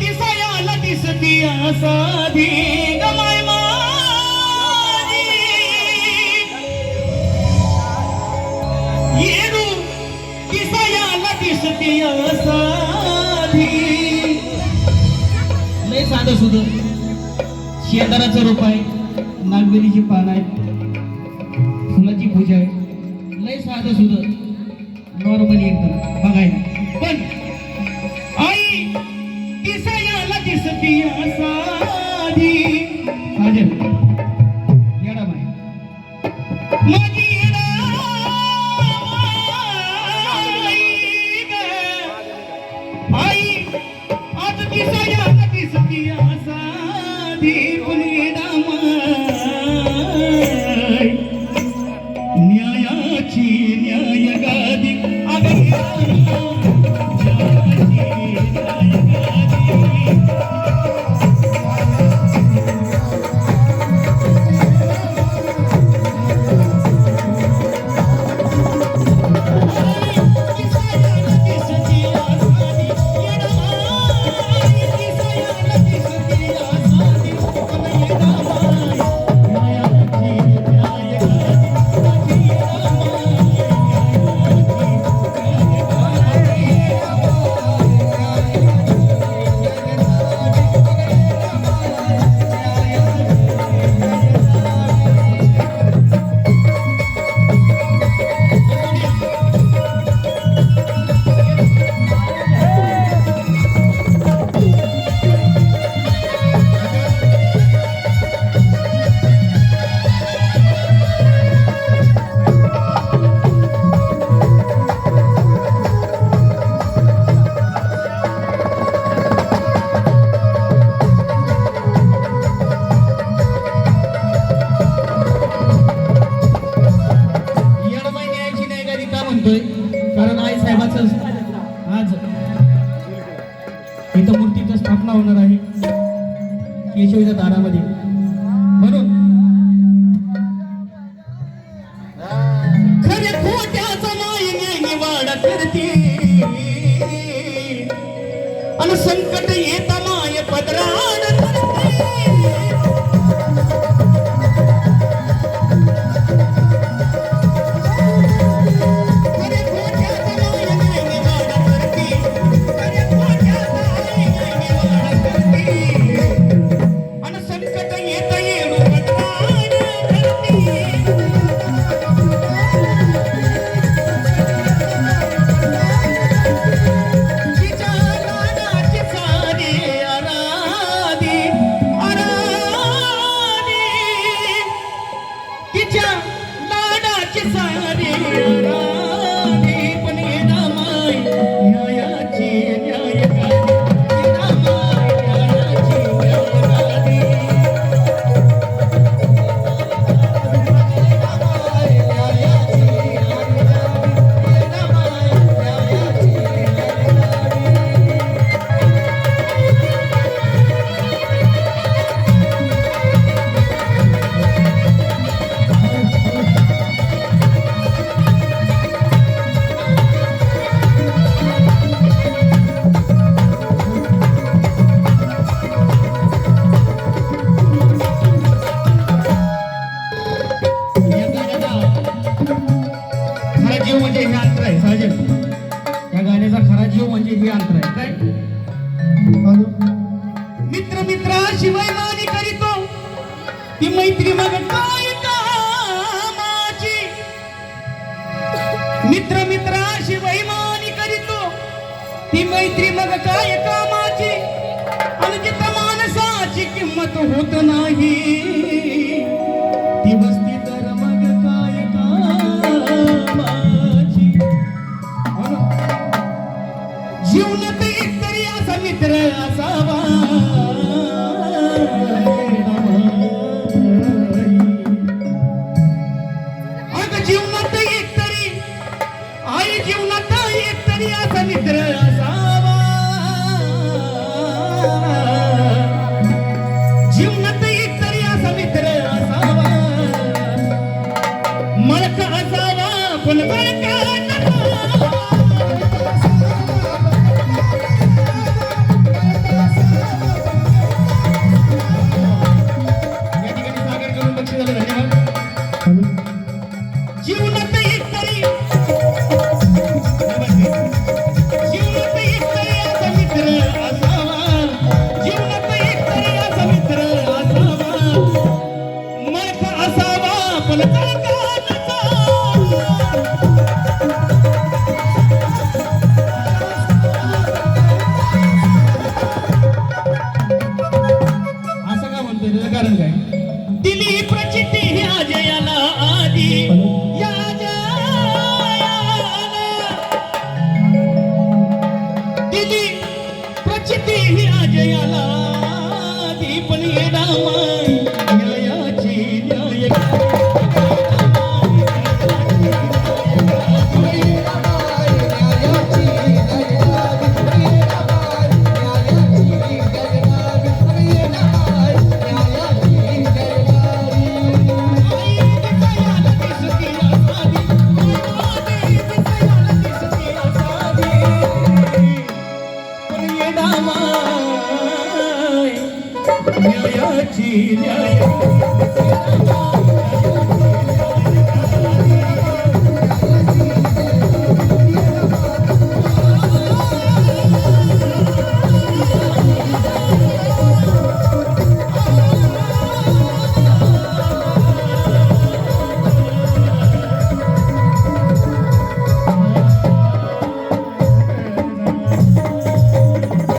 दिसायाला दिसती गमाय दिसायाला दिसती साधी लय साधं सुध. शेजाराचं रोप आहे नागवेलीची पान आहेत फुलाची पूजा आहे. लय साधं सुध. नॉर्मली एकदम. बघायला. पण Não adianta. É म्हणतोय कारण आई साहेबाचं आज इथं मूर्तीचं स्थापना होणार आहे. केशवीच्या दारामध्ये. म्हणून खरे खोट्याचा नाही न्याय करते आणि संकट येत जीव म्हणजे हे अंतर आहे साहजिक या गाण्याचा खरा जीव म्हणजे हे अंतर आहे काय? मित्र मित्रा शिवाय मानी करीतो. ती मैत्री मग काय कामाची? मित्र मित्रा शिवाय मानी करीतो. ती मैत्री मग काय कामाची? आणि जिथं माणसाची किंमत होत नाही. ती मित्र असावा. न्याय